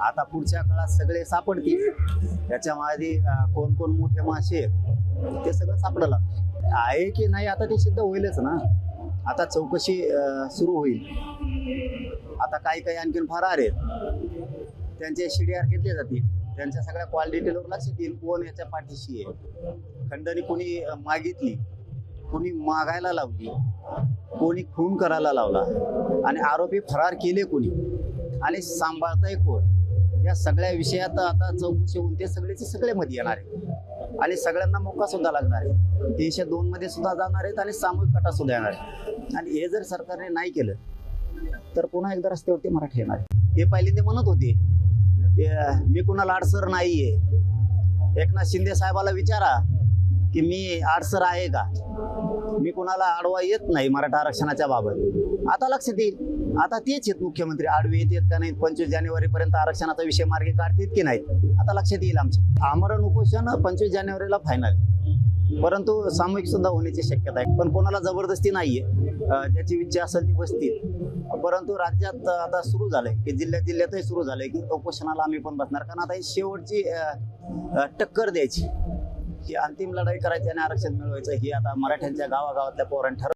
आता पुढच्या काळात सगळे सापडतील. त्याच्यामध्ये अं, कोण कोण मोठे मासे आहेत ते सगळं सापडलं आहे की नाही आता ते सिद्ध होईलच ना. आता चौकशी सुरू होईल. आता काही काही आणखीन फरार आहेत. त्यांचे शिडीआर घेतले जातील. त्यांच्या सगळ्या क्वालिटी लोक लक्ष देईल कोण याच्या पाठीशी आहे. खंडणी कोणी मागितली कोणी मागायला लावली कोणी खून करायला लावला. आणि आरोपी फरार केले कोणी? आणि सांभाळताय कोण? या सगळ्या विषयात आता चौकशी होऊन ते सगळेचे सगळे मध्ये येणार आहे आणि सगळ्यांना मोका सुद्धा लागणार आहे. तीनशे दोन मध्ये सुद्धा जाणार आहेत आणि सामूहिक कटा सुद्धा येणार आहे आणि हे जर सरकारने नाही केलं तर पुन्हा एकदा रस्त्यावरती मराठी येणार हे पहिले ते म्हणत होते मी कुणाला अडसर नाहीये. एकनाथ शिंदे साहेबाला विचारा की मी अडसर आहे का? मी कुणाला आडवा येत नाही मराठा आरक्षणाच्या बाबत. आता लक्षात येईल. आता तेच आहेत मुख्यमंत्री. आडवे येतात का नाहीत? पंचवीस जानेवारी पर्यंत आरक्षणाचा विषय मार्गे काढतील की नाही आता लक्षात येईल आमचं आमरण उपोषण पंचवीस जानेवारीला फायनल परंतु सामूहिक सुद्धा होण्याची शक्यता आहे. पण कोणाला जबरदस्ती नाहीये. ज्याची इच्छा असेल ती बसतील. परंतु राज्यात आता सुरू झालंय की जिल्ह्यात जिल्ह्यातही सुरू झालंय की उपोषणाला आम्ही पण बसणार. कारण आता ही शेवटची टक्कर द्यायची. ही अंतिम लढाई करायची आणि आरक्षण मिळवायचं ही आता मराठ्यांच्या गावागावातल्या पोरांनी ठरव